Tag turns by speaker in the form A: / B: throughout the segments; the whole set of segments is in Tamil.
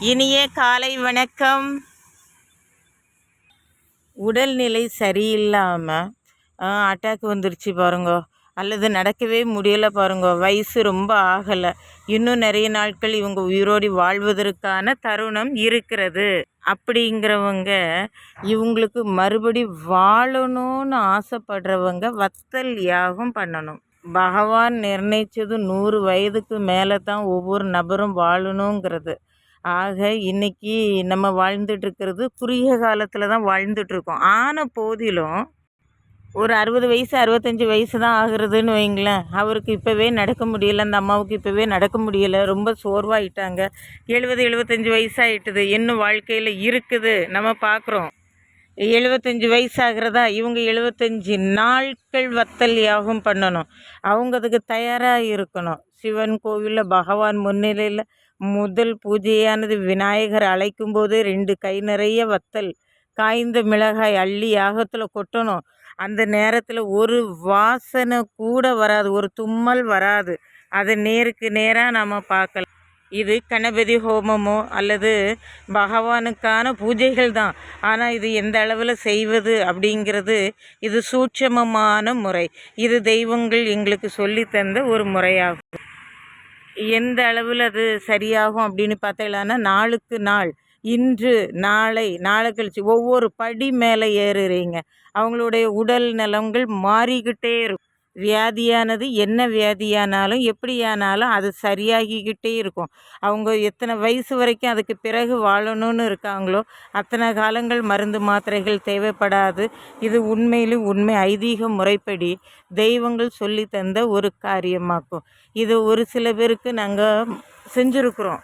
A: இனிய காலை வணக்கம். உடல்நிலை சரியில்லாமல் அட்டாக் வந்துருச்சு பாருங்க. அல்லது நடக்கவே முடியலை பாருங்க. வயசு ரொம்ப ஆகலை. இன்னும் நிறைய நாட்கள் இவங்க உயிரோடி வாழ்வதற்கான தருணம் இருக்கிறது. அப்படிங்கிறவங்க இவங்களுக்கு மறுபடி வாழணும்னு ஆசைப்படுறவங்க வத்தல் யாகம் பண்ணணும். பகவான் நிர்ணயித்தது நூறு வயதுக்கு மேலே தான் ஒவ்வொரு நபரும் வாழணுங்கிறது. ஆக இன்னைக்கு நம்ம வாழ்ந்துட்டுருக்கிறது குறுகிய காலத்தில் தான் வாழ்ந்துட்டுருக்கோம். ஆன போதிலும் ஒரு அறுபது வயசு அறுபத்தஞ்சி வயசு தான் ஆகுறதுன்னு வைங்களேன். அவருக்கு இப்போவே நடக்க முடியல அந்த அம்மாவுக்கு இப்போவே நடக்க முடியலை. ரொம்ப சோர்வாயிட்டாங்க. எழுபது எழுபத்தஞ்சி வயசாகிட்டுது இன்னும் வாழ்க்கையில் இருக்குது? நம்ம பார்க்குறோம் எழுபத்தஞ்சி வயசாகிறதா? இவங்க எழுபத்தஞ்சி நாட்கள் வத்தல் யாகம் பண்ணணும். அவங்க அதுக்கு தயாராக இருக்கணும். சிவன் கோவிலில் பகவான் முன்னிலையில் முதல் பூஜையானது விநாயகர் அழைக்கும் போது ரெண்டு கை நிறைய வத்தல் காய்ந்த மிளகாய் அள்ளி யாகத்தில் கொட்டணும். அந்த நேரத்தில் ஒரு வாசனை கூட வராது ஒரு தும்மல் வராது. அதை நேருக்கு நேராக நம்ம பார்க்கலாம். இது கணபதி ஹோமமோ அல்லது பகவானுக்கான பூஜைகள் தான். ஆனால் இது எந்த அளவில் செய்வது அப்படிங்கிறது இது சூட்சமமான முறை. இது தெய்வங்கள் எங்களுக்கு சொல்லி தந்த ஒரு முறையாகும். எந்த அளவில் அது சரியாகும் அப்படின்னு பார்த்தீங்களான்னா நாளுக்கு நாள் இன்று நாளை நாளை கழிச்சு ஒவ்வொரு படி மேலே ஏறுறீங்க. அவங்களுடைய உடல் நலங்கள் மாறிக்கிட்டே இருக்கும். வியாதியானது என்ன வியாதியானாலும் எப்படியானாலும் அது சரியாகிக்கிட்டே இருக்கும். அவங்க எத்தனை வயசு வரைக்கும் அதுக்கு பிறகு வாழணும்னு இருக்காங்களோ அத்தனை காலங்கள் மருந்து மாத்திரைகள் தேவைப்படாது. இது உண்மையிலும் உண்மை ஐதீக முறைப்படி தெய்வங்கள் சொல்லி தந்த ஒரு காரியமாக்கும். இது ஒரு சில பேருக்கு நாங்கள் செஞ்சுருக்குறோம்.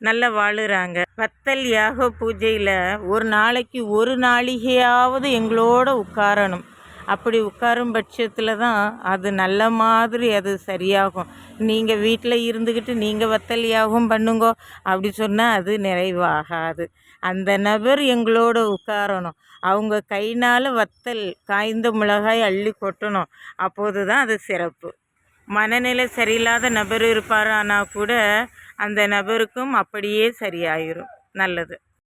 A: நல்லா வாழுறாங்க. பத்தல் யாக பூஜையில் ஒரு நாளைக்கு ஒரு நாளிகையாவது எங்களோட உட்காரணும். அப்படி உட்காரும் பட்சத்தில் தான் அது நல்ல மாதிரி அது சரியாகும். நீங்கள் வீட்டில் இருந்துக்கிட்டு நீங்கள் வத்தல் பண்ணுங்கோ அப்படி சொன்னால் அது நிறைவாகாது. அந்த நபர் எங்களோட உட்காரணும். அவங்க கைனால் வத்தல் காய்ந்த மிளகாய் அள்ளி கொட்டணும். அப்போது தான் அது சிறப்பு. மனநிலை சரியில்லாத நபர் இருப்பார் ஆனால் கூட அந்த நபருக்கும் அப்படியே சரியாயிரும். நல்லது.